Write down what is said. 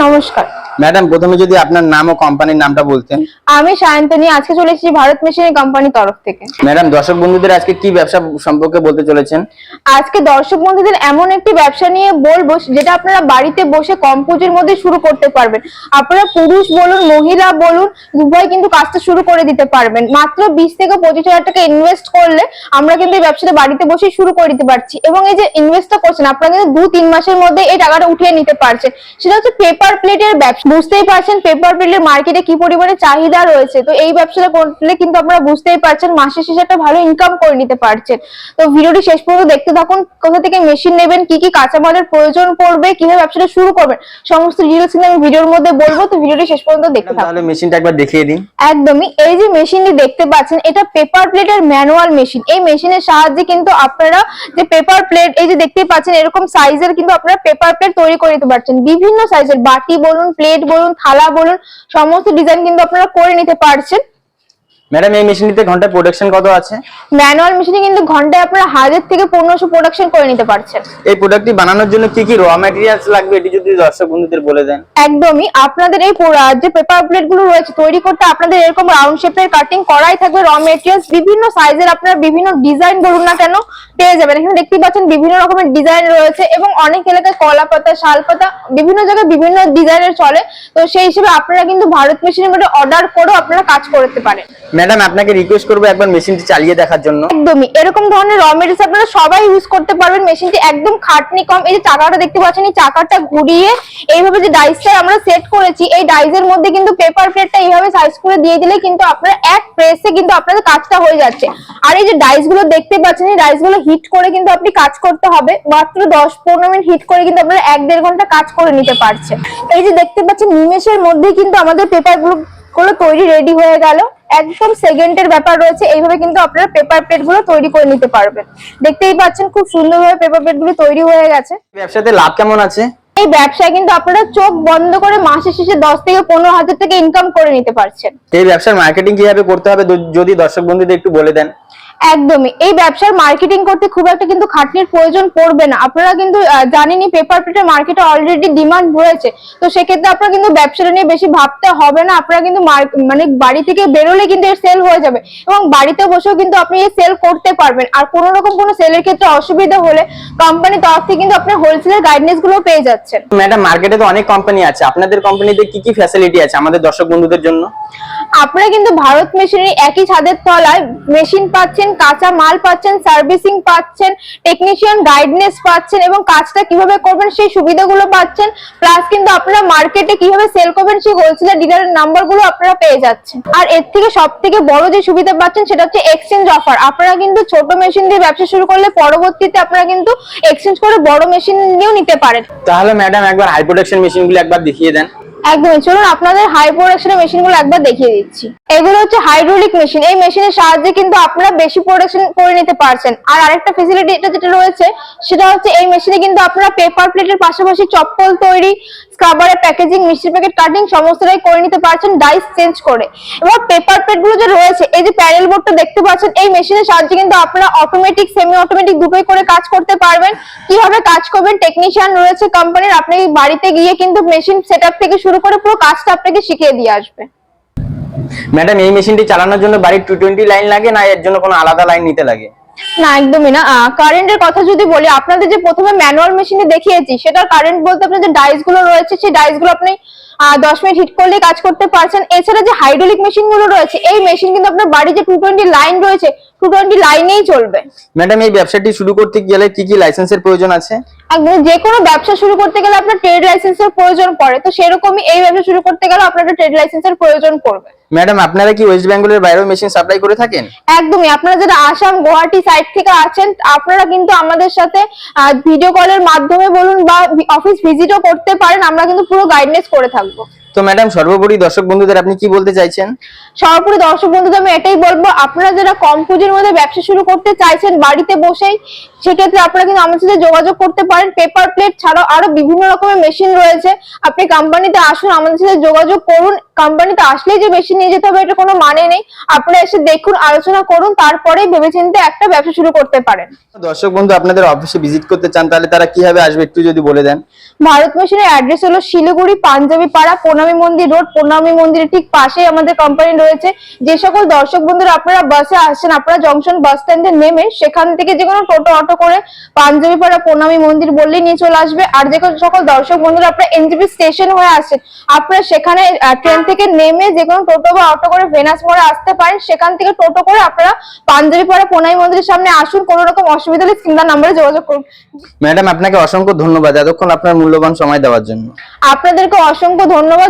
নমস্কার। ম্যাডাম প্রথমে যদি আপনার নাম ও কোম্পানির নামটা বলতেন। আমি সায়ন্তনী আজকে চলে এসেছি ভারত মেশিনের কোম্পানির তরফ থেকে। ম্যাডাম দর্শক বন্ধুদের আজকে কি ব্যবসা সম্পর্কে বলতে চলেছেন? আজকে দর্শক বন্ধুদের এমন একটি ব্যবসা নিয়ে বলব যেটা আপনারা বাড়িতে বসে কম পুঁজির মধ্যে শুরু করতে পারবেন। আপনারা পুরুষ বলুন মহিলা বলুন উভয় কিন্তু কাজটা শুরু করে দিতে পারবেন। মাত্র বিশ থেকে পঁচিশ হাজার টাকা ইনভেস্ট করলে আমরা কিন্তু এই ব্যবসাটা বাড়িতে বসে শুরু করে দিতে পারছি। এবং এই যে ইনভেস্টটা করছেন আপনারা কিন্তু দু তিন মাসের মধ্যে এই টাকাটা উঠিয়ে নিতে পারছেন। সেটা হচ্ছে পেপার প্লেটের ব্যবসা। বুঝতেই পারছেন পেপার প্লেটের মার্কেটে কি পরিমাণে চাহিদা রয়েছে। তো এই ব্যবসাটা করলে কিন্তু আপনারা বুঝতেই পারছেন মাসে শেষে একটা ভালো ইনকাম করে নিতে পারছেন। তো ভিডিওটি শেষ পর্যন্ত দেখতে থাকুন কোথা থেকে মেশিন নেবেন কি কি কাঁচামালের প্রয়োজন পড়বে কীভাবে ব্যবসাটা শুরু করবেন সমস্ত ডিটেলস কিন্তু আমি ভিডিওর মধ্যে বলব। তো ভিডিওটি শেষ পর্যন্ত দেখতে থাকুন তাহলে মেশিনটা একবার দেখিয়ে দিন। একদমই। এই যে মেশিনটি দেখতে পাচ্ছেন এটা পেপার প্লেটের ম্যানুয়াল মেশিন এই মেশিনের সাহায্যে কিন্তু আপনারা যে পেপার প্লেট এই যে দেখতে পাচ্ছেন এরকম সাইজের কিন্তু আপনারা পেপার প্লেট তৈরি করে নিতে পারছেন। বিভিন্ন সাইজের বাটি বলুন প্লেট বলুন থালা বলুন সমস্ত ডিজাইন কিন্তু আপনারা করে নিতে পারছেন। ম্যাডাম এই মেশিনটিতে ঘন্টায় প্রোডাকশন কত আছে? ম্যানুয়াল মেশিনে কিন্তু ঘন্টায় আপনারা হাজার থেকে পনেরোশো প্রোডাকশন করে নিতে পারছেন। এই প্রোডাক্টটি বানানোর জন্য কি কি র ম্যাটেরিয়ালস লাগবে এটি যদি দর্শক বন্ধুদের বলে দেন। একদমই আপনাদের এই পুরা- যে পেপার প্লেটগুলো রয়েছে তৈরি করতে আপনাদের এরকম রাউন্ড শেপের কাটিং করাই থাকবে র মেটেরিয়ালস বিভিন্ন সাইজের আপনারা বিভিন্ন ডিজাইন বলুন না কেন পেয়ে যাবেন। এখানে দেখতেই পাচ্ছেন বিভিন্ন রকমের ডিজাইন রয়েছে এবং অনেক এলাকায় কলা পাতা শাল পাতা বিভিন্ন জায়গায় বিভিন্ন ডিজাইনের চলে। তো সেই হিসেবে আপনারা কিন্তু ভারত মেশিনের মধ্যে অর্ডার করেও আপনারা কাজ করতে পারেন। ম্যাডাম, আপনাকে রিকোয়েস্ট করব একবার মেশিনটি চালিয়ে দেখার জন্য। একদমই। এরকম ধরনের র মেটেরিয়ালস আপনারা সবাই ইউজ করতে পারবেন। মেশিনটি একদম খাটনি কম। এই যে চাকাটা দেখতে পাচ্ছেন, এই চাকাটা ঘুরিয়ে এইভাবে যে ডাইসটা আমরা সেট করেছি, এই ডাইসের মধ্যে কিন্তু পেপার প্লেটটা এইভাবে সাইজ করে দিয়ে দিলে কিন্তু আপনারা এক প্রেসে কিন্তু আপনাদের কাজটা হয়ে যাচ্ছে। আর এই যে ডাইসগুলো দেখতে পাচ্ছেন, এই ডাইসগুলো হিট করে কিন্তু আপনি কাজ করতে হবে। মাত্র দশ পনেরো মিনিট হিট করে কিন্তু আপনারা এক দেড় ঘণ্টা কাজ করে নিতে পারছে এই যে দেখতে পাচ্ছেন, নিমেষের মধ্যেই কিন্তু আমাদের পেপারগুলো গুলো তৈরি রেডি হয়ে গেল। একদম সেকেন্ডের ব্যাপার রয়েছে এইভাবে কিন্তু আপনারা পেপার প্লেটগুলো তৈরি করে নিতে পারবেন। দেখতেই পাচ্ছেন খুব সুন্দরভাবে পেপার প্লেটগুলো তৈরি হয়ে গেছে। ব্যবসাতে লাভ কেমন আছে? এই ব্যবসায় কিন্তু আপনারা চোখ বন্ধ করে মাসের শেষে দশ থেকে পনেরো হাজার থেকে ইনকাম করে নিতে পারছেন। এই ব্যবসার মার্কেটিং কীভাবে করতে হবে যদি দর্শক বন্ধুদের একটু বলে দেন। একদমই। এই ব্যবসার মার্কেটিং করতে খুব একটা কিন্তু খাটনির প্রয়োজন পড়বে না। আপনারা কিন্তু আহ, জানেনই পেপার প্লেটের মার্কেটে অলরেডি ডিমান্ড রয়েছে। তো সেক্ষেত্রে আপনারা কিন্তু ব্যবসাটা নিয়ে বেশি ভাবতে হবে না। আপনারা কিন্তু মানে বাড়ি থেকে বেরোলে কিন্তু এর সেল হয়ে যাবে। এবং বাড়িতে বসেও কিন্তু আপনি এই সেল করতে পারবেন। আর কোনো রকম কোনো সেলের ক্ষেত্রে অসুবিধা হলে কোম্পানির তরফ থেকে কিন্তু আপনি হোলসেলের গাইডেন্সগুলো পেয়ে যাচ্ছেন। ম্যাডাম মার্কেটে তো অনেক কোম্পানি আছে। আপনাদের কোম্পানিতে কি কি ফ্যাসিলিটি আছে আমাদের দর্শক বন্ধুদের জন্য? আপনারা কিন্তু ভারত মেশিনের একই ছাদের তলায় মেশিন পাচ্ছেন, কাঁচা মাল পাচ্ছেন, সার্ভিসিং পাচ্ছেন টেকনিশিয়ান গাইডনেস পাচ্ছেন এবং কাজটা কীভাবে করবেন সেই সুবিধাগুলো পাচ্ছেন। প্লাস কিন্তু আপনারা মার্কেটে কীভাবে সেল করবেন সেই হোলসেলার ডিলারের নাম্বারগুলো আপনারা পেয়ে যাচ্ছেন। আর এর থেকে সব থেকে বড় যে সুবিধা পাচ্ছেন সেটা হচ্ছে এক্সচেঞ্জ অফার আপনারা কিন্তু ছোট মেশিন দিয়ে ব্যবসা শুরু করলে পরবর্তীতে আপনারা কিন্তু এক্সচেঞ্জ করে বড় মেশিন নিয়েও নিতে পারেন। তাহলে ম্যাডাম একবার হাই প্রোডাকশন মেশিনগুলো একবার দেখিয়ে দেন। একদমই। চলুন আপনাদের হাই প্রোডাকশনের মেশিনগুলো একবার দেখিয়ে দিচ্ছি। এগুলো হচ্ছে হাইড্রোলিক মেশিন এই মেশিনের সাহায্যে কিন্তু আপনারা বেশি প্রোডাকশন করে নিতে পারছেন। আর আরেকটা ফেসিলিটি এটা যেটা রয়েছে, সেটা হচ্ছে এই মেশিনে কিন্তু আপনারা পেপার প্লেটের পাশাপাশি চপ্পল তৈরি স্ক্রাবারের প্যাকেজিং মিষ্টি প্যাকেট কাটিং সমস্তটাই করে নিতে পারছেন ডাইস চেঞ্জ করে। এবং পেপার প্লেটগুলো যে রয়েছে, এই যে প্যানেল বোর্ডটা দেখতে পাচ্ছেন, এই মেশিনের সাহায্যে কিন্তু আপনারা অটোমেটিক সেমি অটোমেটিক দুটোই করে কাজ করতে পারবেন। কীভাবে কাজ করবেন টেকনিশিয়ান রয়েছে কোম্পানির আপনি বাড়িতে গিয়ে কিন্তু মেশিন সেটআপ থেকে শুরু করে পুরো কাজটা আপনাকে শিখিয়ে দিয়ে আসবে। ম্যাডাম এই মেশিনটি চালানোর জন্য বাড়ির টু টোয়েন্টি লাইন লাগে না এর জন্য কোনো আলাদা লাইন নিতে লাগে? না একদমই না। কারেন্টের কথা যদি বলি আপনাদের যে প্রথমে ম্যানুয়াল মেশিনে দেখিয়েছি সেটার কারেন্ট বলতে আপনার যে ডাইসগুলো রয়েছে সেই ডাইসগুলো আপনি দশ মিনিট হিট করলে কাজ করতে পারছেন। এছাড়া যে হাইড্রোলিক মেশিনগুলো রয়েছে এই মেশিন কিন্তু আপনার বাড়ির যে টু টোয়েন্টি লাইন রয়েছে টু টোয়েন্টি লাইনেই চলবে। ম্যাডাম এই ব্যবসাটি শুরু করতে গেলে কি কি লাইসেন্সের প্রয়োজন আছে? যে কোনো ব্যবসা শুরু করতে গেলে আপনার ট্রেড লাইসেন্সের প্রয়োজন পড়ে তো সেরকমই এই ব্যবসা শুরু করতে গেলে আপনার ট্রেড লাইসেন্সের প্রয়োজন পড়বে। ম্যাডাম আপনারা কি ওয়েস্ট বেঙ্গলের বাইরেও মেশিন সাপ্লাই করে থাকেন? একদমই আপনারা যারা আসাম গুয়াহাটি সাইড থেকে আছেন আপনারা কিন্তু আমাদের সাথে ভিডিও কলের মাধ্যমে বলুন বা অফিস ভিজিটও করতে পারেন আমরা কিন্তু পুরো গাইডনেস করে থাকব। তো ম্যাডাম সর্বোপরি দর্শক বন্ধুদের আপনি কি বলতে চাইছেন? সর্বোপরি দর্শক বন্ধুদের আমি এটাই বলব আপনারা যারা কম পুঁজির মধ্যে ব্যবসা শুরু করতে চাইছেন বাড়িতে বসেই সেক্ষেত্রে আপনারা কিন্তু আমাদের সাথে যোগাযোগ করতে পারেন। পেপার প্লেট ছাড়াও আরও বিভিন্ন রকমের মেশিন রয়েছে। আপনি কোম্পানিতে আসুন আমাদের সাথে যোগাযোগ করুন। কোম্পানিতে আসলেই যে মেশিন নিয়ে যেতে হবে এটা কোনো মানে নেই। আপনারা এসে দেখুন আলোচনা করুন তারপরেই ভেবেচিন্তে একটা ব্যবসা শুরু করতে পারেন। দর্শক বন্ধু আপনাদের অফিসে ভিজিট করতে চান তাহলে তারা কীভাবে আসবে একটু যদি বলে দেন? ভারত মেশিনের অ্যাড্রেস হলো শিলিগুড়ি পাঞ্জাবি পাড়া প্রণামী মন্দির রোড প্রণামী মন্দিরের ঠিক পাশেই আমাদের কোম্পানি রয়েছে। যে সকল দর্শক বন্ধুরা আপনারা বাসে আসছেন আপনারা জংশন বাস স্ট্যান্ডে নেমে সেখান থেকে যে কোনো টোটো অটো করে পাঞ্জাবি পাড়া প্রণামী মন্দির বললেই নিয়ে চলে আসবে। আর যে সকল দর্শক বন্ধুরা আপনারা এনজিপি স্টেশন হয়ে আসছেন আপনারা সেখানে ট্রেন থেকে নেমে যে কোনো টোটো বা অটো করে ভেনাস মোড়ে আসতে পারেন। সেখান থেকে টোটো করে আপনারা পাঞ্জাবি পাড়া প্রণামী মন্দিরের সামনে আসুন। কোনো রকম অসুবিধা হলে চিন্তা নাম্বারে যোগাযোগ করুন। ম্যাডাম আপনাকে অসংখ্য ধন্যবাদ এতক্ষণ আপনার মূল্যবান সময় দেওয়ার জন্য। আপনাদেরকে অসংখ্য ধন্যবাদ।